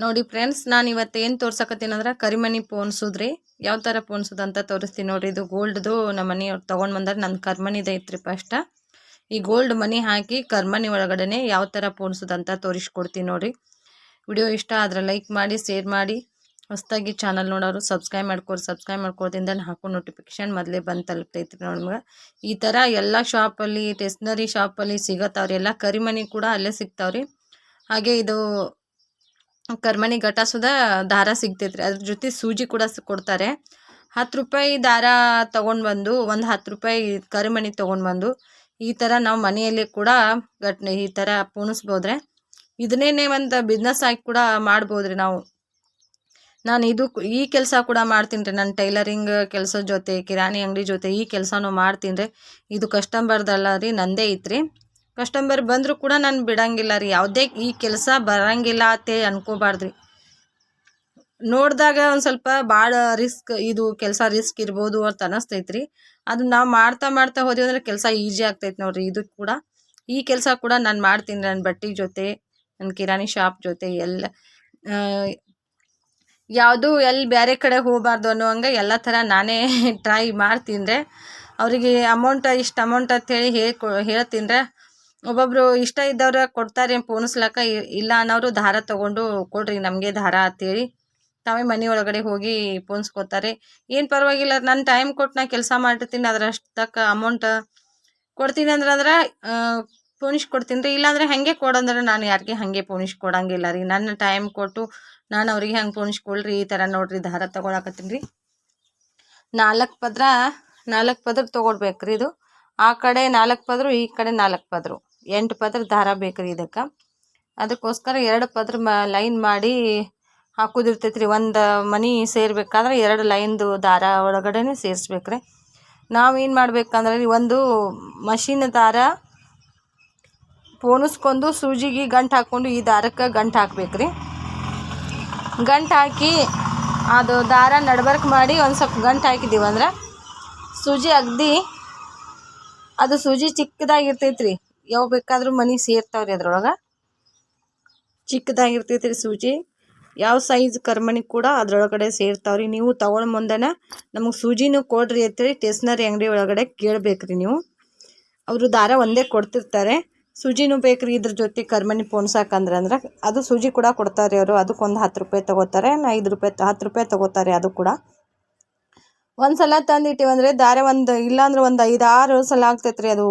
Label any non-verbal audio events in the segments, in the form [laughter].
ನೋಡಿ ಫ್ರೆಂಡ್ಸ್, ನಾನು ಇವತ್ತು ಏನು ತೋರ್ಸಕತ್ತೀನಿ ಅಂದ್ರೆ ಕರಿಮಣಿ ಪೋಣಿಸೋದ್ರಿ. ಯಾವ ಥರ ಪೋಣಿಸೋದು ಅಂತ ತೋರಿಸ್ತೀನಿ ನೋಡ್ರಿ. ಇದು ಗೋಲ್ಡ್ದು ನಮ್ಮ ಮನೆಯವ್ರು ತೊಗೊಂಡು ಬಂದರೆ ನನ್ನ ಕರ್ಮನಿದೆ ಐತ್ರಿ ಫಸ್ಟ. ಈ ಗೋಲ್ಡ್ ಮನಿ ಹಾಕಿ ಕರ್ಮನಿ ಒಳಗಡೆ ಯಾವ ಥರ ಪೋಣಿಸೋದು ಅಂತ ತೋರಿಸ್ಕೊಡ್ತೀನಿ ನೋಡ್ರಿ. ವಿಡಿಯೋ ಇಷ್ಟ ಆದರೆ ಲೈಕ್ ಮಾಡಿ, ಶೇರ್ ಮಾಡಿ. ಹೊಸದಾಗಿ ಚಾನಲ್ ನೋಡೋರು ಸಬ್ಸ್ಕ್ರೈಬ್ ಮಾಡ್ಕೊರಿ. ಸಬ್ಸ್ಕ್ರೈಬ್ ಮಾಡ್ಕೊಳ್ದಿಂದ ಹಾಕೋ ನೋಟಿಫಿಕೇಶನ್ ಮೊದಲೇ ಬಂದು ತಲುಪ್ತೈತ್ರಿ ನೋಡಿ ನಿಮ್ಗೆ. ಈ ಥರ ಎಲ್ಲ ಶಾಪಲ್ಲಿ ಟೆಸ್ನರಿ ಶಾಪಲ್ಲಿ ಸಿಗತ್ತಾವ್ರಿ. ಎಲ್ಲ ಕರಿಮಣಿ ಕೂಡ ಅಲ್ಲೇ ಸಿಗ್ತಾವ್ರಿ. ಹಾಗೆ ಇದು ಕರ್ಮಣಿ ಘಟ ಸುದ ದಾರ ಸಿಗ್ತೈತ್ರಿ. ಅದ್ರ ಜೊತೆ ಸೂಜಿ ಕೂಡ ಕೊಡ್ತಾರೆ. ಹತ್ತು ರೂಪಾಯಿ ದಾರ ತೊಗೊಂಡು ಬಂದು, ಒಂದು ಹತ್ತು ರೂಪಾಯಿ ಕರಿಮಣಿ ತೊಗೊಂಡು ಬಂದು, ಈ ಥರ ನಾವು ಮನೆಯಲ್ಲಿ ಕೂಡ ಗಟ್ ಈ ಥರ ಪೂಣಿಸ್ಬೋದ್ರೆ ಇದನ್ನೇ ಒಂದು ಬಿಸ್ನೆಸ್ ಆಗಿ ಕೂಡ ಮಾಡ್ಬೋದ್ರಿ ನಾವು. ನಾನು ಇದು ಈ ಕೆಲಸ ಕೂಡ ಮಾಡ್ತೀನಿ ರೀ ನಾನು ಟೈಲರಿಂಗ್ ಕೆಲಸದ ಜೊತೆ, ಕಿರಾಣಿ ಅಂಗಡಿ ಜೊತೆ ಈ ಕೆಲಸನೂ ಮಾಡ್ತೀನಿ ರೀ ಇದು ಕಸ್ಟಮರ್ದಲ್ಲ ರೀ, ನಂದೇ ಐತ್ರಿ. ಕಸ್ಟಮರ್ ಬಂದರೂ ಕೂಡ ನಾನು ಬಿಡಂಗಿಲ್ಲ ರೀ. ಯಾವುದೇ ಈ ಕೆಲಸ ಬರಂಗಿಲ್ಲ ಅತ್ತೆ ಅನ್ಕೋಬಾರ್ದು ರೀ ನೋಡಿದಾಗ ಒಂದು ಸ್ವಲ್ಪ ಭಾಳ ರಿಸ್ಕ್, ಇದು ಕೆಲಸ ರಿಸ್ಕ್ ಇರ್ಬೋದು ಅಂತ ಅನಿಸ್ತೈತ್ರಿ. ಅದು ನಾವು ಮಾಡ್ತಾ ಮಾಡ್ತಾ ಹೋದ್ವಿ ಅಂದ್ರೆ ಕೆಲಸ ಈಜಿ ಆಗ್ತೈತೆ ನೋಡ್ರಿ ಇದು ಕೂಡ. ಈ ಕೆಲಸ ಕೂಡ ನಾನು ಮಾಡ್ತೀನಿ ನನ್ನ ಬಟ್ಟೆ ಜೊತೆ ನನ್ನ ಕಿರಾಣಿ ಶಾಪ್ ಜೊತೆ ಎಲ್ಲ. ಯಾವುದು ಎಲ್ಲಿ ಬೇರೆ ಕಡೆ ಹೋಗಬಾರ್ದು ಅನ್ನೋ ಹಂಗೆ ಎಲ್ಲ ಥರ ನಾನೇ [laughs] ಟ್ರೈ ಮಾಡ್ತೀನಿ ರೀ ಅವರಿಗೆ ಅಮೌಂಟ್ ಇಷ್ಟು ಅಮೌಂಟ್ ಅಂತ ಹೇಳಿ ಹೇಳ್ಕೊ ಹೇಳ್ತೀನಿ ರೀ ಒಬ್ಬೊಬ್ಬರು ಇಷ್ಟ ಇದ್ದವ್ರು ಕೊಡ್ತಾರೆ, ಪೋಣಿಸ್ಲಕ್ಕ ಇ- ಇಲ್ಲ ಅನ್ನೋರು ದಾರ ತಗೊಂಡು ಕೊಡ್ರಿ ನಮಗೆ ದಾರ ಅಂತೇಳಿ ತಾವೇ ಮನೆ ಒಳಗಡೆ ಹೋಗಿ ಪೋಣಿಸ್ಕೊತಾರೆ. ಏನು ಪರವಾಗಿಲ್ಲ ನನ್ನ ಟೈಮ್ ಕೊಟ್ಟು ನಾ ಕೆಲಸ ಮಾಡಿರ್ತೀನಿ ಅದ್ರಷ್ಟಕ್ಕೆ ಅಮೌಂಟ್ ಕೊಡ್ತೀನಿ ಅಂದ್ರೆ ಅಂದ್ರೆ ಪೋಣಿಸ್ ಕೊಡ್ತೀನಿ ರೀ. ಇಲ್ಲಾಂದ್ರೆ ಹಾಗೆ ಕೊಡಂದ್ರೆ ನಾನು ಯಾರಿಗೆ ಹಾಗೆ ಪೋಣಿಸ್ ಕೊಡಂಗಿಲ್ಲ ರೀ. ನನ್ನ ಟೈಮ್ ಕೊಟ್ಟು ನಾನು ಅವ್ರಿಗೆ ಹೆಂಗೆ ಪೋಣಿಸ್ಕೊಳ್ರಿ, ಈ ಥರ ನೋಡ್ರಿ ದಾರ ತೊಗೊಳಕತ್ತೀನಿ ರೀ. ನಾಲ್ಕು ಪದ್ರ ನಾಲ್ಕು ಪದ್ರ ತೊಗೊಳ್ಬೇಕು ರೀ ಇದು. ಆ ಕಡೆ ನಾಲ್ಕು ಪದ್ರು, ಈ ಕಡೆ ನಾಲ್ಕು ಪದ್ರು. ಎಂಟು ಪದ್ರ ದಾರ ಬೇಕು ರೀ ಇದಕ್ಕೆ. ಅದಕ್ಕೋಸ್ಕರ ಎರಡು ಪದ್ರ ಮ, ಲೈನ್ ಮಾಡಿ ಹಾಕೋದಿರ್ತೈತೆ ರೀ ಒಂದು ಮನೆ ಸೇರ್ಬೇಕಾದ್ರೆ ಎರಡು ಲೈನ್ದು ದಾರ ಒಳಗಡೆನೇ ಸೇರಿಸ್ಬೇಕು ರೀ ನಾವೇನು ಮಾಡ್ಬೇಕಂದ್ರೆ ರೀ, ಒಂದು ಮಷಿನ್ ದಾರ ಪೋಣಿಸ್ಕೊಂಡು ಸೂಜಿಗೆ ಗಂಟು ಹಾಕ್ಕೊಂಡು ಈ ದಾರಕ್ಕೆ ಗಂಟು ಹಾಕ್ಬೇಕು ರೀ ಗಂಟು ಹಾಕಿ ಅದು ದಾರ ನಡ್ಬರ್ಕ್ ಮಾಡಿ ಒಂದು ಸ್ವಲ್ಪ ಗಂಟು ಹಾಕಿದ್ದೀವಿ ಅಂದ್ರೆ ಸೂಜಿ ಅಗ್ದಿ ಅದು ಸೂಜಿ ಚಿಕ್ಕದಾಗಿರ್ತೈತೆ ರೀ ಯಾವ ಬೇಕಾದರೂ ಮನೆ ಸೇರ್ತಾವ್ರಿ ಅದ್ರೊಳಗೆ. ಚಿಕ್ಕದಾಗಿರ್ತೈತೆ ರೀ ಸೂಜಿ. ಯಾವ ಸೈಜ್ ಕರ್ಮಣಿ ಕೂಡ ಅದ್ರೊಳಗಡೆ ಸೇರ್ತಾವ್ರಿ. ನೀವು ತಗೊಳ್ ಮುಂದೆನ ನಮಗೆ ಸೂಜಿನೂ ಕೊಡ್ರಿ ಅಂತೇಳಿ ಟೇಸ್ನರಿ ಅಂಗಡಿ ಒಳಗಡೆ ಕೇಳ್ಬೇಕ್ರಿ ನೀವು. ಅವರು ದಾರ ಒಂದೇ ಕೊಡ್ತಿರ್ತಾರೆ. ಸೂಜಿನೂ ಬೇಕ್ರಿ ಇದ್ರ ಜೊತೆ ಕರ್ಮಣಿ ಪೋಣ್ಸಾಕಂದ್ರೆ ಅಂದ್ರೆ ಅದು ಸೂಜಿ ಕೂಡ ಕೊಡ್ತಾರೆ ಅವರು. ಅದಕ್ಕೊಂದು ಹತ್ತು ರೂಪಾಯಿ ತೊಗೋತಾರೆ ಐದು ರೂಪಾಯಿ, ಹತ್ತು ರೂಪಾಯಿ ತೊಗೋತಾರೆ ಅದು ಕೂಡ. ಒಂದು ಸಲ ತಂದಿಟ್ಟಿವಂದ್ರೆ ದಾರೆ ಒಂದು ಇಲ್ಲಾಂದ್ರೆ ಒಂದು ಐದಾರು ಸಲ ಆಗ್ತೈತ್ರಿ ರೀ ಅದು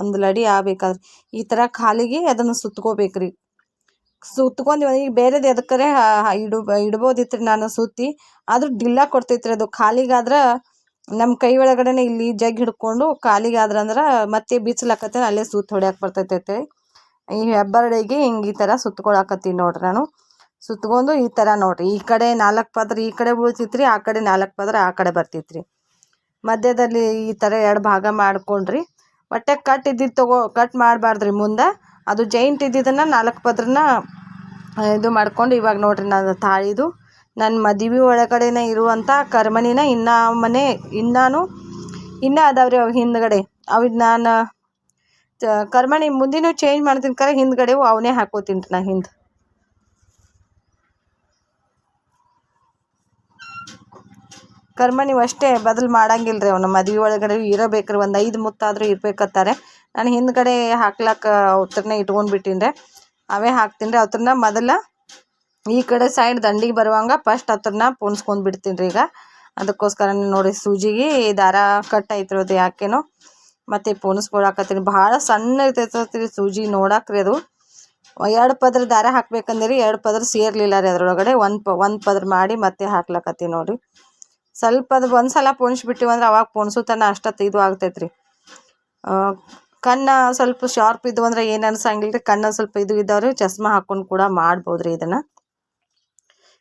ಒಂದು ಲಡಿ ಆಗ್ಬೇಕಾದ್ರೆ. ಈ ಥರ ಕಾಲಿಗೆ ಅದನ್ನು ಸುತ್ತಕೋಬೇಕ್ರಿ ಸುತ್ಕೊಂಡು ಈಗ ಬೇರೆದು ಎದಕ್ಕರೆ ಇಡು ಇಡ್ಬೋದಿತ್ತು ರೀ ನಾನು ಸುತ್ತಿ. ಆದ್ರೂ ಡಿಲ್ಲ ಕೊಡ್ತೈತೆ ರೀ ಅದು ಖಾಲಿಗಾದ್ರೆ ನಮ್ಮ ಕೈ ಒಳಗಡೆನೆ ಇಲ್ಲಿ ಜಗ್ ಹಿಡ್ಕೊಂಡು ಕಾಲಿಗಾದ್ರೆ ಅಂದ್ರೆ ಮತ್ತೆ ಬಿಚ್ಲಾಕತ್ತೆ ಅಲ್ಲೇ ಸುತ್ತ ಹೊಡ್ಯಾಕೆ ಬರ್ತೈತೈತೆ ಈ ಹೆಬ್ಬರಡಿಗೆ ಹಿಂಗೆ ಈ ಥರ ಸುತ್ಕೊಳಕತ್ತೀನಿ ನೋಡ್ರಿ ನಾನು. ಸುತ್ಕೊಂಡು ಈ ಥರ ನೋಡಿರಿ. ಈ ಕಡೆ ನಾಲ್ಕು ಪದ್ರ ಈ ಕಡೆ ಬೀಳ್ತಿತ್ರಿ, ಆ ಕಡೆ ನಾಲ್ಕು ಪದ್ರ ಆ ಕಡೆ ಬರ್ತಿತ್ರಿ. ಮಧ್ಯದಲ್ಲಿ ಈ ಥರ ಎರಡು ಭಾಗ ಮಾಡ್ಕೊಂಡ್ರಿ. ಒಟ್ಟೆ ಕಟ್ ಇದ್ದಿದ್ದು ತಗೋ ಕಟ್ ಮಾಡಬಾರ್ದ್ರಿ ಮುಂದೆ. ಅದು ಜೈಂಟ್ ಇದ್ದಿದ್ದನ್ನು ನಾಲ್ಕು ಪದ್ರನ ಇದು ಮಾಡ್ಕೊಂಡು ಇವಾಗ ನೋಡಿರಿ ನಾನು ತಾಳಿದು ನನ್ನ ಮದುವೆ ಒಳಗಡೆನೇ ಇರುವಂಥ ಕರ್ಮಣಿನ ಇನ್ನ ಮನೆ, ಇನ್ನಾನು ಇನ್ನೂ ಅದಾವ್ರಿ ಅವು ಹಿಂದ್ಗಡೆ. ಅವು ನಾನು ಕರ್ಮಣಿ ಮುಂದಿನೂ ಚೇಂಜ್ ಮಾಡ್ತೀನಿ ಕರೆ ಹಿಂದ್ಗಡೆವು ಅವನೇ ಹಾಕೋತೀನಿ ನಾ ಹಿಂದೆ. ಕರ್ಮ ನೀವು ಅಷ್ಟೇ ಬದಲು ಮಾಡಂಗಿಲ್ಲ ರೀ ಅವನ. ಮದ್ವೆ ಒಳಗಡೆ ಇರಬೇಕ್ರಿ ಒಂದು ಐದು ಮುತ್ತಾದರೂ ಇರ್ಬೇಕತ್ತಾರೆ ನಾನು ಹಿಂದ್ಗಡೆ ಹಾಕ್ಲಕ್ಕ ಇಟ್ಕೊಂಡು ಬಿಟ್ಟಿನ್ರಿ ಅವೇ ಹಾಕ್ತೀನಿ ರೀ ಅವ್ರನ್ನ ಮೊದಲು ಈ ಕಡೆ ಸೈಡ್ ದಂಡಿಗೆ ಬರುವಂಗ ಫಸ್ಟ್ ಹತ್ರನ ಪೋಣಿಸ್ಕೊಂಡು ಬಿಡ್ತೀನಿ ರೀ ಈಗ. ಅದಕ್ಕೋಸ್ಕರ ನೋಡಿ ಸೂಜಿಗೆ ದಾರ ಕಟ್ ಆಯ್ತಿರೋದು ಯಾಕೇನೋ. ಮತ್ತು ಪೋಣಿಸ್ಕೊಳಕತ್ತೀನಿ. ಭಾಳ ಸಣ್ಣ ಇರ್ತೈತಿ ಸೂಜಿ ನೋಡಕ್ಕೆ ರೀ ಅದು. ಎರಡು ಪದ್ರ ದಾರ ಹಾಕ್ಬೇಕಂದ್ರೆ, ಎರಡು ಪದ್ರ ಸೇರ್ಲಿಲ್ಲ ರೀ ಅದರೊಳಗಡೆ. ಒಂದು ಪ, ಒಂದು ಪದ್ರ ಮಾಡಿ ಮತ್ತೆ ಹಾಕ್ಲಕತ್ತೀನಿ ನೋಡಿರಿ. ಸ್ವಲ್ಪ ಅದು ಒಂದು ಸಲ ಪೋಣಿಸ್ಬಿಟ್ಟಿವಿ ಅಂದ್ರೆ ಅವಾಗ ಪೋಣಿಸೋತನ ಅಷ್ಟೊತ್ತು ಇದು ಆಗ್ತೈತೆ ರೀ ಕಣ್ಣ ಸ್ವಲ್ಪ ಶಾರ್ಪ್ ಇದ್ವು ಅಂದ್ರೆ ಏನು ಅನ್ಸಂಗಿಲ್ಲ ರೀ ಕಣ್ಣು ಸ್ವಲ್ಪ ಇದು ಇದ್ದವ್ರಿ ಚಸ್ಮಾ ಹಾಕ್ಕೊಂಡು ಕೂಡ ಮಾಡ್ಬೋದು ರೀ ಇದನ್ನು.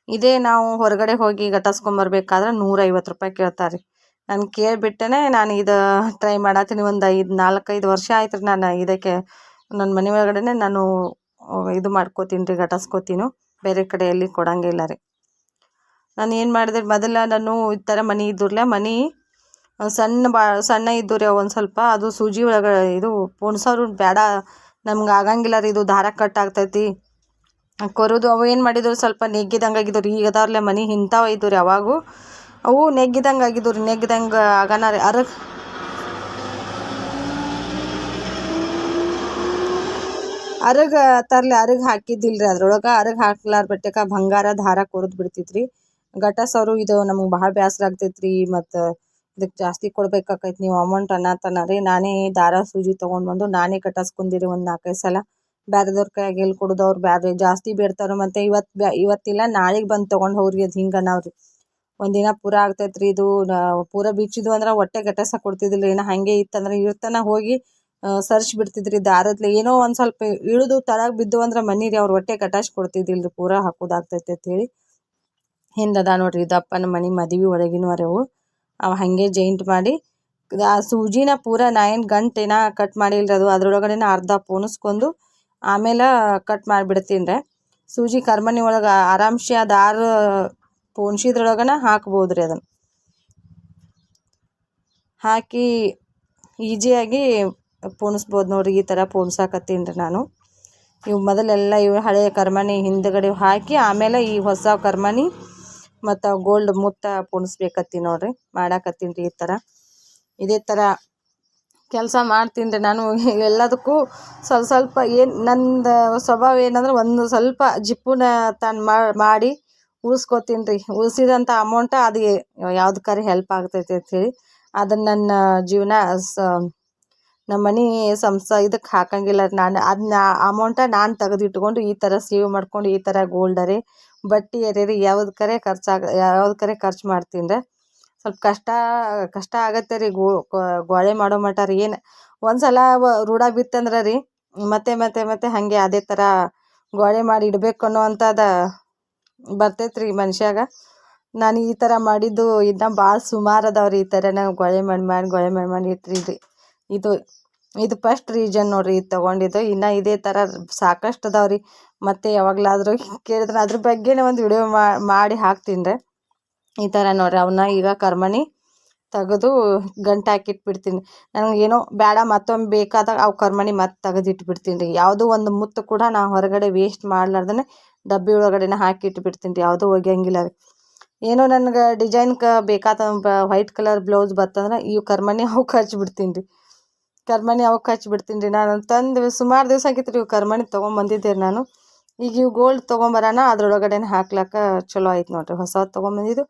ಇದೇ ನಾವು ಹೊರಗಡೆ ಹೋಗಿ ಘಟಸ್ಕೊಂಬರ್ಬೇಕಾದ್ರೆ ನೂರೈವತ್ತು ರೂಪಾಯಿ ಕೇಳ್ತಾರೆ. ರೀ ನಾನು ಕೇಳಿಬಿಟ್ಟೆ ನಾನು ಇದು ಟ್ರೈ ಮಾಡತ್ತೀನಿ ಒಂದು ಐದು, ನಾಲ್ಕೈದು ವರ್ಷ ಆಯ್ತು ರೀ ನಾನು ಇದಕ್ಕೆ. ನನ್ನ ಮನೆ ಒಳಗಡೆ ನಾನು ಇದು ಮಾಡ್ಕೋತೀನಿ ರೀ ಗಟಸ್ಕೋತೀನಿ. ಬೇರೆ ಕಡೆ ಎಲ್ಲಿ ಕೊಡಂಗಿಲ್ಲ ರೀ. ನಾನು ಏನು ಮಾಡಿದೆ? ಮೊದಲ ನಾನು ಈ ಥರ ಮನೆ ಇದ್ದರಲ್ಲೇ ಮನೆ ಸಣ್ಣ ಬಾ, ಸಣ್ಣ ಇದ್ದೂರಿ ರೀ ಒಂದು ಸ್ವಲ್ಪ. ಅದು ಸೂಜಿ ಒಳಗೆ ಇದು ಪೋಣ್ಸೋರು ಬೇಡ ನಮ್ಗೆ ಆಗಂಗಿಲ್ಲ ರೀ, ಇದು ದಾರ ಕಟ್ ಆಗ್ತೈತಿ ಕೊರೋದು ಅವು ಏನು ಮಾಡಿದ್ರು? ಸ್ವಲ್ಪ ನೆಗ್ಗಿದಂಗೆ ಆಗಿದ್ರು ರೀ. ಈಗ ಅದಾವ್ರಲ್ಲ ಮನೆ ಇಂಥವು ಇದ್ವು ರೀ ಅವಾಗೂ. ಅವು ನೆಗ್ಗಿದಂಗೆ ಆಗಿದ್ವು ರೀ. ನೆಗ್ಗಿದಂಗೆ ಆಗನ ರೀ. ಅರಗ ಅರಗ ತರಲೆ, ಅರಗ ರೀ ಅದ್ರೊಳಗೆ. ಅರಗ ಹಾಕ್ಲಾರ ಬಟ್ಟೆಕ ಬಂಗಾರ, ದಾರ ಕೊರದು ಬಿಡ್ತಿತ್ರಿ. ಗಟಸರು ಇದು ನಮಗೆ ಭಾಳ ಬೇಸರ ಆಗ್ತೈತ್ರಿ, ಮತ್ತು ಇದಕ್ಕೆ ಜಾಸ್ತಿ ಕೊಡ್ಬೇಕಾಕೈತಿ ನೀವು ಅಮೌಂಟ್ ಅನ್ನತಾನ. ರೀ, ನಾನೇ ದಾರ ಸೂಜಿ ತೊಗೊಂಡು ಬಂದು ನಾನೇ ಕಟ್ಟಿಸ್ಕೊಂಡಿರಿ ಒಂದು ನಾಲ್ಕೈದು ಸಲ. ಬೇರೆದವ್ರ ಕೈಯಾಗ ಎಲ್ಲಿ ಕೊಡೋದು ಅವ್ರು ಬ್ಯಾರೆ, ಜಾಸ್ತಿ ಬೇಡ್ತಾರೆ ಮತ್ತು ಇವತ್ತು ಬ್ಯಾ, ಇವತ್ತಿಲ್ಲ, ನಾಳೆಗೆ ಬಂದು ತೊಗೊಂಡು ಹೋಗ್ರಿ ಅದು ಹಿಂಗೆ ಅನ್ನವ್ರಿ. ಒಂದಿನ ಪೂರ ಆಗ್ತೈತ್ರಿ ಇದು ಪೂರ ಬಿಚ್ಚಿದ್ವು ಅಂದ್ರೆ ಹೊಟ್ಟೆ ಗಟಸ ಕೊಡ್ತಿದ್ದಿಲ್ಲ ಏನೋ ಹಂಗೆ ಇತ್ತಂದ್ರೆ ಇರ್ತನ ಹೋಗಿ ಸರ್ಚ್ ಬಿಡ್ತಿದ್ರಿ ದಾರದ್ಲೆ. ಏನೋ ಒಂದು ಸ್ವಲ್ಪ ಇಳಿದು ತಳಗೆ ಬಿದ್ದು ಅಂದ್ರೆ ಮನೆ ರೀ ಅವ್ರ ಹೊಟ್ಟೆ ಕಟಾಶ್ ಕೊಡ್ತಿದ್ದಿಲ್ಲ ರೀ ಪೂರ ಹಾಕೋದಾಗ್ತೈತೆ ಅಂತೇಳಿ ಹಿಂದದ ನೋಡ್ರಿ, ಇದಪ್ಪನ ಮನೆ ಮದುವೆ ಒಳಗಿನವರವು ಅವು ಹಾಗೆ ಜೈಂಟ್ ಮಾಡಿ, ಆ ಸೂಜಿನ ಪೂರ ನಾ ಏನು ಗಂಟೇನ ಕಟ್ ಮಾಡಿಲ್ರಿ ಅದು. ಅದ್ರೊಳಗಡೆನ ಅರ್ಧ ಪೋಣಿಸ್ಕೊಂಡು ಆಮೇಲೆ ಕಟ್ ಮಾಡಿಬಿಡ್ತೀನಿ ರೀ ಸೂಜಿ ಕರ್ಮನಿ ಒಳಗೆ ಆರಾಮ್ಸೆ ಅದು ಆರು ಪೋಣಿಸಿದ್ರೊಳಗನ ಹಾಕ್ಬೋದು ರೀ ಅದನ್ನು ಹಾಕಿ ಈಜಿಯಾಗಿ ಪೋಣಿಸ್ಬೋದು ನೋಡ್ರಿ, ಈ ಥರ ಪೋಣಿಸಾಕತ್ತೀನಿ ರೀ ನಾನು. ಇವು ಮೊದಲೆಲ್ಲ ಇವು ಹಳೆಯ ಕರ್ಮನಿ ಹಿಂದ್ಗಡೆ ಹಾಕಿ ಆಮೇಲೆ ಈ ಹೊಸ ಕರ್ಮನಿ ಮತ್ತು ಗೋಲ್ಡ್ ಮುತ್ತ ಪುಣಿಸ್ಬೇಕತ್ತೀನಿ ನೋಡ್ರಿ, ಮಾಡಾಕತ್ತೀನಿ ರೀ ಈ ಥರ ಇದೇ ಥರ ಕೆಲಸ ಮಾಡ್ತೀನಿ ರೀ ನಾನು. [laughs] ಎಲ್ಲದಕ್ಕೂ ಸ್ವಲ್ಪ ಸ್ವಲ್ಪ ಏನು, ನಂದು ಸ್ವಭಾವ ಏನಂದ್ರೆ ಒಂದು ಸ್ವಲ್ಪ ಜಿಪ್ಪುನ ತಾನು ಮಾಡಿ ಉಳಿಸ್ಕೊತೀನಿ ರೀ. ಉಳಿಸಿದಂಥ ಅಮೌಂಟ ಅದು ಯಾವ್ದಕ್ಕಾರೆ ಹೆಲ್ಪ್ ಆಗ್ತೈತಿ ಅಂತ ಹೇಳಿ ಅದನ್ನು ನನ್ನ ಜೀವನ ಸ ನಮ್ಮ ಮನೆ ಸಂಸ ಇದಕ್ಕೆ ಹಾಕಂಗಿಲ್ಲ ನಾನು. ಅದನ್ನ ಅಮೌಂಟ ನಾನು ತೆಗೆದಿಟ್ಕೊಂಡು ಈ ಥರ ಸೇವ್ ಮಾಡ್ಕೊಂಡು ಈ ಥರ ಗೋಲ್ಡರೆ ಬಟ್ಟೆ ಅರೆ ರೀ ಯಾವ್ದಕ್ಕಾರೆ ಖರ್ಚಾಗ ಕರೆ ಖರ್ಚು ಮಾಡ್ತೀನಿ ರೀ ಸ್ವಲ್ಪ ಕಷ್ಟ ಕಷ್ಟ ಆಗತ್ತೆ ರೀ ಗೋಳೆ ಮಾಡೋ ಮಟ್ಟ ರೀ ಏನು. ಒಂದು ಸಲ ರೂಢ ಬಿತ್ತಂದ್ರೆ ರೀ ಮತ್ತೆ ಮತ್ತೆ ಮತ್ತೆ ಹಾಗೆ ಅದೇ ಥರ ಗೋಳೆ ಮಾಡಿ ಇಡಬೇಕು ಅನ್ನೋ ಬರ್ತೈತೆ ರೀ ಮನುಷ್ಯಾಗ. ನಾನು ಈ ಥರ ಮಾಡಿದ್ದು ಇನ್ನೂ ಭಾಳ ಸುಮಾರು ಅದಾವೆ ರೀ ಈ ಥರ ನಾವು ಗೊಳೆ ಮಾಡಿ ಮಾಡಿ, ಗೊಳೆ ಮಾಡಿ ಮಾಡಿ ಇಟ್ರಿ ರೀ ಇದು ಇದು ಫಸ್ಟ್ ರೀಜನ್ ನೋಡಿರಿ ಇದು ತೊಗೊಂಡಿದ್ದು. ಇನ್ನು ಇದೇ ಥರ ಸಾಕಷ್ಟು ಅದಾವೆ ರೀ. ಮತ್ತು ಯಾವಾಗಲಾದರೂ ಕೇಳಿದ್ರೆ ಅದ್ರ ಬಗ್ಗೆನೇ ಒಂದು ವಿಡಿಯೋ ಮಾಡಿ ಹಾಕ್ತೀನಿ ರೀ. ಈ ಥರ ನೋಡಿರಿ ಅವನ್ನ ಈಗ ಕರ್ಮಣಿ ತೆಗೆದು ಗಂಟು ಹಾಕಿಟ್ಬಿಡ್ತೀನಿ. ಏನೋ ಬೇಡ ಮತ್ತೊಮ್ಮೆ ಬೇಕಾದಾಗ ಅವು ಕರ್ಮಣಿ ಮತ್ತೆ ತೆಗೆದಿಟ್ಬಿಡ್ತೀನಿ ರೀ. ಯಾವುದೋ ಒಂದು ಮುತ್ತು ಕೂಡ ನಾನು ಹೊರಗಡೆ ವೇಸ್ಟ್ ಮಾಡ್ಲಾರ್ದೇ ಡಬ್ಬಿ ಒಳಗಡೆನೇ ಹಾಕಿಟ್ಬಿಡ್ತೀನಿ ರೀ. ಯಾವುದೂ ಒಗ್ಯಂಗಿಲ್ಲ ರೀ. ಏನೋ ನನಗೆ ಡಿಸೈನ್ಗೆ ಬೇಕಾದ ವೈಟ್ ಕಲರ್ ಬ್ಲೌಸ್ ಬರ್ತಂದ್ರೆ ಇವು ಕರ್ಮಣಿ ಅವು [laughs] ಖರ್ಚು ಬಿಡ್ತೀನಿ ರೀ. ಕರ್ಮಣಿ ಅವಕ್ಕೆ ಹಚ್ಬಿಡ್ತೀನಿ ರೀ. ನಾನು ತಂದು ಸುಮಾರು ದಿವಸ ಆಗಿತ್ತು ರೀ ಇವು ಕರ್ಮಣಿ ತೊಗೊಂಬಂದಿದ್ದೆ ನಾನು. ಈಗ ಇವು ಗೋಲ್ಡ್ ತೊಗೊಂಬರೋಣ ಅದ್ರೊಳಗಡೆನೇ ಹಾಕ್ಲಕ್ಕ ಚಲೋ ಆಯ್ತು ನೋಡಿರಿ. ಹೊಸದು ತೊಗೊಂಬಂದಿದ್ದು.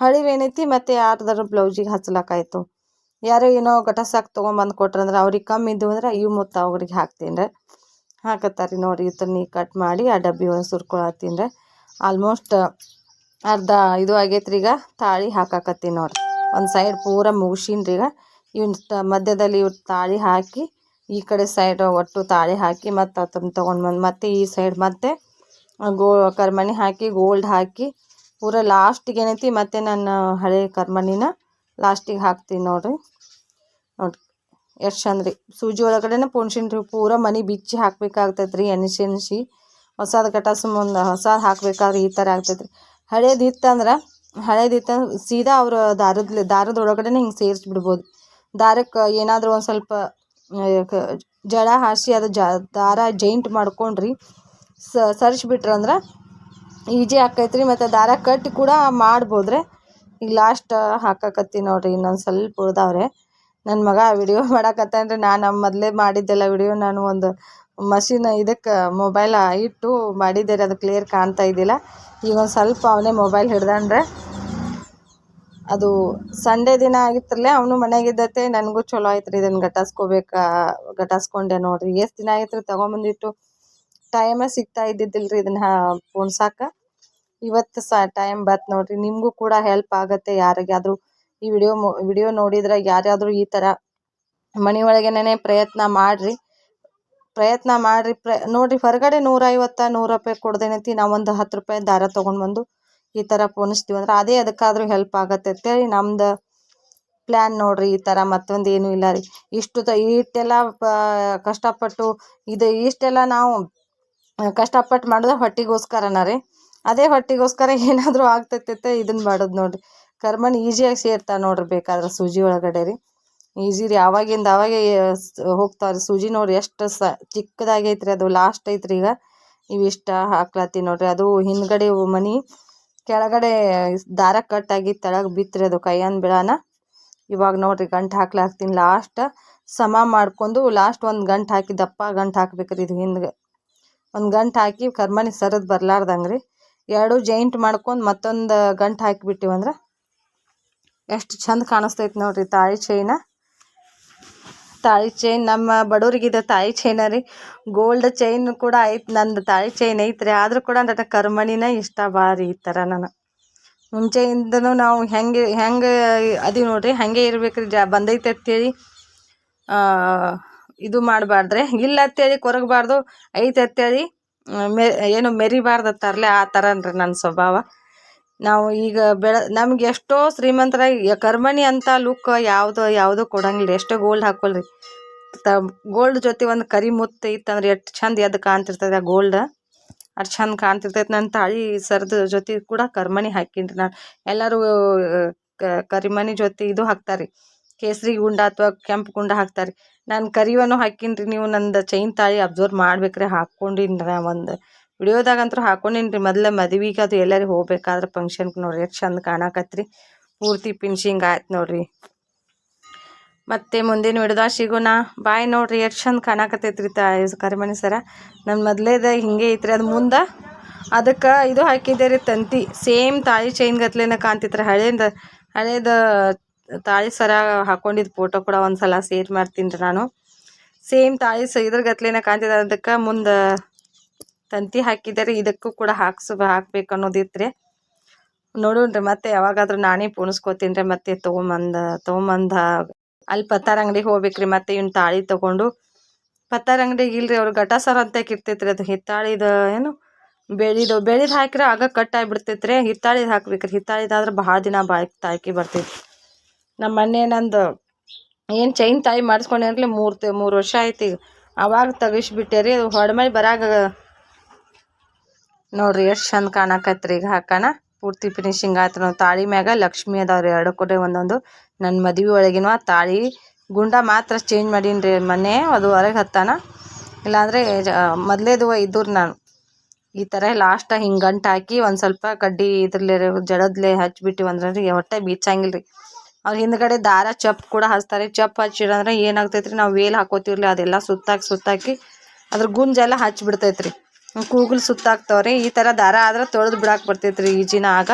ಹಳಿವು ಏನೈತಿ ಮತ್ತು ಯಾರ್ದಾರು ಬ್ಲೌಸಿಗೆ ಹಚ್ಲಾಕಾಯ್ತು ಯಾರೋ ಏನೋ ಗಟಸಾಕ್ ತೊಗೊಂಬಂದು ಕೊಟ್ರಂದ್ರೆ ಅವ್ರಿಗೆ ಕಮ್ಮಿ ಇದ್ದು ಅಂದ್ರೆ ಇವು ಮತ್ತು ಅವ್ರಿಗೆ ಹಾಕ್ತೀನಿ ರೀ. ಹಾಕತ್ತಾರೆ ನೋಡಿ ನೀ ಕಟ್ ಮಾಡಿ ಆ ಡಬ್ಬಿ ಒಂದು ಸುರ್ಕೊಳತ್ತೀನಿ ರೀ. ಆಲ್ಮೋಸ್ಟ್ ಅರ್ಧ ಇದು ಆಗೈತ್ರಿ ಈಗ ತಾಳಿ ಹಾಕಾಕತ್ತೀನಿ ನೋಡಿರಿ. ಒಂದು ಸೈಡ್ ಪೂರ ಮುಗಿಸೀನಿ ರೀ ಈಗ ಇವನ್ನ ಮಧ್ಯದಲ್ಲಿ ಇವ್ರು ತಾಳಿ ಹಾಕಿ, ಈ ಕಡೆ ಸೈಡ್ ಒಟ್ಟು ತಾಳಿ ಹಾಕಿ, ಮತ್ತು ಅದನ್ನು ತೊಗೊಂಡು ಬಂದು, ಮತ್ತೆ ಈ ಸೈಡ್ ಮತ್ತೆ ಗೋ, ಕರ್ಮಣಿ ಹಾಕಿ ಗೋಲ್ಡ್ ಹಾಕಿ, ಪೂರ ಲಾಸ್ಟಿಗೆ ಏನೈತಿ, ಮತ್ತೆ ನಾನು ಹಳೆ ಕರ್ಮಣಿನ ಲಾಸ್ಟಿಗೆ ಹಾಕ್ತೀನಿ ನೋಡಿರಿ. ನೋಡಿರಿ ಎಷ್ಟು ಚಂದ ರೀ. ಸೂಜಿ ಒಳಗಡೆನೇ ಪುಣ್ಸಿನ ರೀ, ಪೂರ ಮನೆ ಬಿಚ್ಚಿ ಹಾಕ್ಬೇಕಾಗ್ತೈತೆ ರೀ, ಎಣಿಸಿ ಎಣಿಸಿ. ಹೊಸದು ಕಟಾಸು ಮುಂದೆ, ಹೊಸದು ಹಾಕ್ಬೇಕಾದ್ರೆ ಈ ಥರ ಆಗ್ತೈತೆ ರೀ ಹಳೇದು ಇತ್ತಂದ್ರೆ ಹಳೇದು ಇತ್ತಂದ್ರೆ ಸೀದಾ ಅವರು ದಾರದ ಒಳಗಡೆನೇ ಹಿಂಗೆ ಸೇರಿಸಿ ಬಿಡ್ಬೋದು. ದಾರಕ್ಕೆ ಏನಾದರೂ ಒಂದು ಸ್ವಲ್ಪ ಜಡ ಹಾಸಿ ಅದು ಜ, ದಾರ ಜೈಂಟ್ ಮಾಡ್ಕೊಂಡ್ರಿ. ಸರಿಸಿ ಬಿಟ್ರಂದ್ರೆ ಈಜಿ ಆಕೈತೆ ರೀ ಮತ್ತು ದಾರ ಕಟ್ಟಿ ಕೂಡ ಮಾಡ್ಬೋದು ರೀ ಈಗ ಲಾಸ್ಟ್ ಹಾಕಕತ್ತೀನಿ ನೋಡಿರಿ ಇನ್ನೊಂದು ಸ್ವಲ್ಪ ಉಳ್ದಾವ್ರೆ. ನನ್ನ ಮಗ ವಿಡಿಯೋ [laughs] ಮಾಡಾಕತ್ತಾನ್ರಿ. ನಾನು ಮೊದಲೇ ಮಾಡಿದ್ದೆಲ್ಲ ವಿಡಿಯೋ ನಾನು ಒಂದು ಮಷಿನ್ ಇದಕ್ಕೆ ಮೊಬೈಲ್ ಇಟ್ಟು ಮಾಡಿದ್ದೆ ರೀ ಅದು ಕ್ಲಿಯರ್ ಕಾಣ್ತಾ ಇದ್ದಿಲ್ಲ. ಈಗ ಒಂದು ಸ್ವಲ್ಪ ಅವನೇ ಮೊಬೈಲ್ ಹಿಡ್ದಾನ್ರೆ. ಅದು ಸಂಡೇ ದಿನ ಆಗಿತ್ತಲ್ಲೇ, ಅವನು ಮನೆಯಾಗಿದ್ದತ್ತೆ ನನಗೂ ಚಲೋ ಆಯ್ತು ರೀ ಇದನ್ನು ಗಟಾಸ್ಕೋಬೇಕು ಗಟಾಸ್ಕೊಂಡೆ ನೋಡಿರಿ. ಎಷ್ಟು ದಿನ ಆಯ್ತು ರೀ ತೊಗೊಂಬಂದಿಟ್ಟು? ಟೈಮೇ ಸಿಗ್ತಾ ಇದ್ದಿದ್ದಿಲ್ಲ ಇದನ್ನು ಪೋಣ್ಸಾಕ? ಇವತ್ತು ಸ ಟೈಮ್ ಬತ್ ನೋಡಿರಿ. ನಿಮಗೂ ಕೂಡ ಹೆಲ್ಪ್ ಆಗುತ್ತೆ ಯಾರಿಗಾದರೂ. ಈ ವಿಡಿಯೋ ವಿಡಿಯೋ ನೋಡಿದ್ರೆ ಯಾರ್ಯಾದರೂ ಈ ಥರ ಮನೆ ಒಳಗೇನೆ ಪ್ರಯತ್ನ ಮಾಡಿರಿ. ಪ್ರಯತ್ನ ಮಾಡಿರಿ, ಪ್ರ, ನೋಡಿರಿ ಹೊರಗಡೆ ನೂರೈವತ್ತ ನೂರು ರೂಪಾಯಿ ಕೊಡ್ದೇನೈತಿ ನಾವು ಒಂದು ಹತ್ತು ರೂಪಾಯಿ ದಾರ ತೊಗೊಂಡು ಬಂದು ಈ ಥರ ಪೋಣಿಸ್ತೀವಿ ಅಂದ್ರೆ ಅದೇ ಅದಕ್ಕಾದರೂ ಹೆಲ್ಪ್ ಆಗತ್ತೆ ಅಂತೇಳಿ ನಮ್ದು ಪ್ಲ್ಯಾನ್ ನೋಡಿರಿ ಈ ಥರ ಮತ್ತೊಂದು ಏನೂ ಇಲ್ಲ ರೀ. ಇಷ್ಟು ತ ಇಷ್ಟೆಲ್ಲ ಕಷ್ಟಪಟ್ಟು ಇದು ಇಷ್ಟೆಲ್ಲ ನಾವು ಕಷ್ಟಪಟ್ಟು ಮಾಡಿದ್ರೆ ಹೊಟ್ಟೆಗೋಸ್ಕರನ ರೀ. ಅದೇ ಹೊಟ್ಟೆಗೋಸ್ಕರ [laughs] ಏನಾದರೂ ಆಗ್ತೈತೆ ಇದನ್ನು ಮಾಡೋದು ನೋಡಿರಿ. ಕರ್ಮನ್ ಈಸಿಯಾಗಿ ಸೇರ್ತಾವೆ ನೋಡ್ರಿ ಬೇಕಾದ್ರೆ ಸೂಜಿ ಒಳಗಡೆ ರೀ. ಈಸಿ ರೀ. ಆವಾಗಿಂದ ಅವಾಗೆ ಹೋಗ್ತಾವ್ರಿ ಸೂಜಿ ನೋಡಿರಿ. ಎಷ್ಟು ಸ, ಚಿಕ್ಕದಾಗೈತ್ರಿ ಅದು ಲಾಸ್ಟ್ ಐತ್ರಿ ಈಗ. ಇವಿಷ್ಟ ಹಾಕ್ಲತ್ತಿ ನೋಡ್ರಿ. ಅದು ಹಿಂದ್ಗಡೆ ಮನಿ ಕೆಳಗಡೆ ದಾರ ಕಟ್ಟಾಗಿ ತೆಳಗ್ ಬಿತ್ತಿರೋದು ಕೈಯನ್ ಬಿಳಾನ. ಇವಾಗ ನೋಡ್ರಿ ಗಂಟು ಹಾಕ್ಲಾಕ್ತೀನಿ ಲಾಸ್ಟ್ ಸಮ ಮಾಡ್ಕೊಂಡು ಲಾಸ್ಟ್ ಒಂದು ಗಂಟು ಹಾಕಿ ದಪ್ಪ ಗಂಟು ಹಾಕ್ಬೇಕ್ರಿ ಇದು ಹಿಂದ್ಗೆ. ಒಂದು ಗಂಟು ಹಾಕಿ ಕರ್ಮನಿ ಸರದ್ ಬರ್ಲಾರ್ದಂಗೆ ರೀ ಎರಡು ಜೈಂಟ್ ಮಾಡ್ಕೊಂಡು ಮತ್ತೊಂದು ಗಂಟು ಹಾಕಿಬಿಟ್ಟಿವಂದ್ರೆ ಎಷ್ಟು ಚಂದ ಕಾಣಿಸ್ತೈತೆ ನೋಡ್ರಿ ತಾಳಿ ಚೈನ. ತಾಳಿ ಚೈನ್ ನಮ್ಮ ಬಡವ್ರಿಗಿದೆ ತಾಯಿ ಚೈನ ರೀ. ಗೋಲ್ಡ್ ಚೈನ್ ಕೂಡ ಐತೆ, ನಂದು ತಾಳಿ ಚೈನ್ ಐತ್ರಿ. ಆದರೂ ಕೂಡ ನನ್ನ ಕರ್ಮಣಿನ ಇಷ್ಟ ಭಾಳ ರೀ ಈ ಥರ ನಾನು. ಮುಂಚೆಯಿಂದನೂ ನಾವು ಹೆಂಗೆ ಹೆಂಗೆ ಅದೀವಿ ನೋಡ್ರಿ, ಹಾಗೆ ಇರ್ಬೇಕ್ರಿ, ಜಾ ಬಂದೈತೆ ಅಂತೇಳಿ ಇದು ಮಾಡಬಾರ್ದ್ರೆ. ಇಲ್ಲ ಅಂತೇಳಿ ಕೊರಗಬಾರ್ದು, ಐತೆ ಅಂತೇಳಿ ಮೆ, ಏನು ಮೆರಿಬಾರ್ದು ಅಂತಾರಲ್ಲ ಆ ಥರ ರೀ ನನ್ನ ಸ್ವಭಾವ. ನಾವು ಈಗ ಬೆಳ, ನಮ್ಗೆ ಎಷ್ಟೋ ಶ್ರೀಮಂತರಾಗಿ ಕರ್ಮಣಿ ಅಂತ ಲುಕ್ ಯಾವುದು, ಯಾವುದೂ ಕೊಡಂಗಿಲ್ಲ. ಎಷ್ಟೋ ಗೋಲ್ಡ್ ಹಾಕೊಳ್ರಿ. ತ ಗೋಲ್ಡ್ ಜೊತೆ ಒಂದು ಕರಿ ಮುತ್ತು ಇತ್ತಂದ್ರೆ ಎಷ್ಟು ಚಂದ ಎದ್ದು ಕಾಣ್ತಿರ್ತದೆ ಆ ಗೋಲ್ಡ್ ಅಷ್ಟು ಚಂದ ಕಾಣ್ತಿರ್ತೈತೆ. ನನ್ನ ತಾಳಿ ಸರದ ಜೊತೆ ಕೂಡ ಕರ್ಮಣಿ ಹಾಕಿನ್ರಿ ನಾನು. ಎಲ್ಲರೂ ಕರಿಮಣಿ ಜೊತೆ ಇದು ಹಾಕ್ತಾರೆ. ಕೇಸರಿ ಗುಂಡ ಅಥವಾ ಕೆಂಪು ಗುಂಡ ಹಾಕ್ತಾರೆ. ನಾನು ಕರಿವನು ಹಾಕಿನ್ರಿ. ನೀವು ನಂದು ಚೈನ್ ತಾಳಿ ಅಬ್ಸರ್ವ್ ಮಾಡ್ಬೇಕ್ರಿ. ಹಾಕ್ಕೊಂಡೀನಿ ರೀ ಒಂದು. ವಿಡಿಯೋದಾಗಂತೂ ಹಾಕೊಂಡೀನಿ ಮೊದಲ ಮದ್ವೆಗೆ ಅದು ಎಲ್ಲರೂ ಹೋಗ್ಬೇಕಾದ್ರೆ ಫಂಕ್ಷನ್ಗೆ ನೋಡ್ರಿ. ಎಷ್ಟು ಚಂದ ಕಾಣಕತ್ರಿ. ಪೂರ್ತಿ ಫಿನಿಶಿಂಗ್ ಆಯ್ತು ನೋಡ್ರಿ. ಮತ್ತೆ ಮುಂದಿನ ವಿಡಿಯೋದಾಗ ಸಿಗೋಣ. ಬಾಯ್ ನೋಡ್ರಿ. ಎಷ್ಟು ಚಂದ ಕಾಣಕತ್ತೈತ್ರಿ ತಾ ಕರಿಮಣಿ ಸರ. ನನ್ನ ಮೊದಲೇದ ಹಿಂಗೆ ಐತ್ರಿ. ಅದು ಮುಂದೆ ಅದಕ್ಕೆ ಇದು ಹಾಕಿದ್ದೆ ರೀ ತಂತಿ. ಸೇಮ್ ತಾಳಿ ಚೈನ್ ಗತ್ಲೇನ ಕಾಣ್ತಿತ್ತು ಹಳೇದ ಹಳೇದ ತಾಳಿ ಸರ ಹಾಕೊಂಡಿದ್ದು ಫೋಟೋ ಕೂಡ ಒಂದು ಸಲ ಶೇರ್ ಮಾಡ್ತೀನಿ ರೀ ನಾನು. ಸೇಮ್ ತಾಳಿ ಸ ಇದ್ರ ಗತ್ಲೇನ ಕಾಣ್ತಿದ್ದೆ ಅದಕ್ಕೆ ಮುಂದೆ ತಂತಿ ಹಾಕಿದರೆ ಇದಕ್ಕೂ ಕೂಡ ಹಾಕ್ಸ ಹಾಕ್ಬೇಕು ಅನ್ನೋದಿತ್ತು ನೋಡೋಣ್ರಿ, ಮತ್ತೆ ಯಾವಾಗಾದ್ರೂ ನಾನೇ ಪೂಣಿಸ್ಕೋತೀನಿ ರೀ ಮತ್ತೆ ತೊಗೊಂಬಂದ ತೊಗೊಂಬಂದ ಅಲ್ಲಿ ಪತ್ತಾರ ಅಂಗಡಿಗೆ ಹೋಗ್ಬೇಕ್ರಿ, ಮತ್ತೆ ಇವ್ನ ತಾಳಿ ತಗೊಂಡು. ಪತ್ತಾರ ಅಂಗಡಿಗೆ ಇಲ್ರಿ, ಅವ್ರು ಘಟಾಸರ ಅಂತ ಇರ್ತೈತ್ರಿ ಅದು ಹಿತ್ತಾಳಿದ ಏನು ಬೆಳಿದು ಬೆಳಿದು ಹಾಕಿದ್ರೆ ಆಗ ಕಟ್ ಆಗಿಬಿಡ್ತೈತ್ರಿ, ಹಿತ್ತಾಳಿದು ಹಾಕ್ಬೇಕ್ರಿ, ಹಿತ್ತಾಳಿದಾದ್ರೆ ಭಾಳ ದಿನ ಬಾಯ್ ತಾಯ್ಕಿ ಬರ್ತೈತಿ ನಮ್ಮ ಮನೆ ನಂದು ಏನು ಚೈನ್ ತಾಯಿ ಮಾಡಿಸ್ಕೊಂಡೇನ್ರಿ ಮೂರು ಮೂರು ವರ್ಷ ಆಯ್ತು ಈಗ. ಅವಾಗ ತೆಗಿಸ್ಬಿಟ್ಟೆ ರೀ ಹೊಡ್ಮೇಲೆ ಬರಾಗ ನೋಡ್ರಿ ಎಷ್ಟು ಚಂದ ಕಾಣಕತ್ರಿ ಈಗ ಹಾಕೋಣ ಪೂರ್ತಿ ಫಿನಿಶಿಂಗ್ ಆಯ್ತು ನಾವು ತಾಳಿ ಮ್ಯಾಗ ಲಕ್ಷ್ಮಿ ಅದಾವ್ರಿ, ಎರಡು ಕಡೆ ಒಂದೊಂದು. ನನ್ನ ಮದುವೆ ಒಳಗಿನ ತಾಳಿ ಗುಂಡ ಮಾತ್ರ ಚೇಂಜ್ ಮಾಡೀನಿ ರೀ ಮೊನ್ನೆ ಅದು ಹೊರಗೆ ಹತ್ತಾನ. ಇಲ್ಲಾಂದರೆ ಮೊದಲೇದು ಇದ್ದೂರು ನಾನು. ಈ ಥರ ಲಾಸ್ಟ್ ಹಿಂಗೆ ಗಂಟು ಹಾಕಿ ಒಂದು ಸ್ವಲ್ಪ ಕಡ್ಡಿ ಇದ್ರಲ್ಲೇ ಜಡದ್ಲೆ ಹಚ್ಬಿಟ್ಟಿವಿ ಅಂದ್ರೆ ರೀ ಹೊಟ್ಟೆ ಬೀಚಂಗಿಲ್ಲ ರೀ ಅವ್ರ ಹಿಂದ್ಗಡೆ ದಾರ ಚಪ್ ಕೂಡ ಹಚ್ತಾರೆ. ಚಪ್ ಹಚ್ಚಿಡಂದ್ರೆ ಏನಾಗ್ತೈತೆ ರೀ ನಾವು ವೇಲ್ ಹಾಕೋತೀವ್ರಿ ಅದೆಲ್ಲ ಸುತ್ತಾಕಿ ಸುತ್ತಾಕಿ ಅದ್ರ ಗುಂಜೆಲ್ಲ ಹಚ್ಚಿಬಿಡ್ತೈತೆ ರೀ ಕೂಗುಲ್ ಸುತ್ತಾಕ್ತಾವ್ರಿ ಈ ಥರ ದಾರ ಆದ್ರೆ ತೊಳೆದು ಬಿಡಾಕೆ ಬರ್ತೈತೆ ರೀ ಈಜಿನ ಆಗ.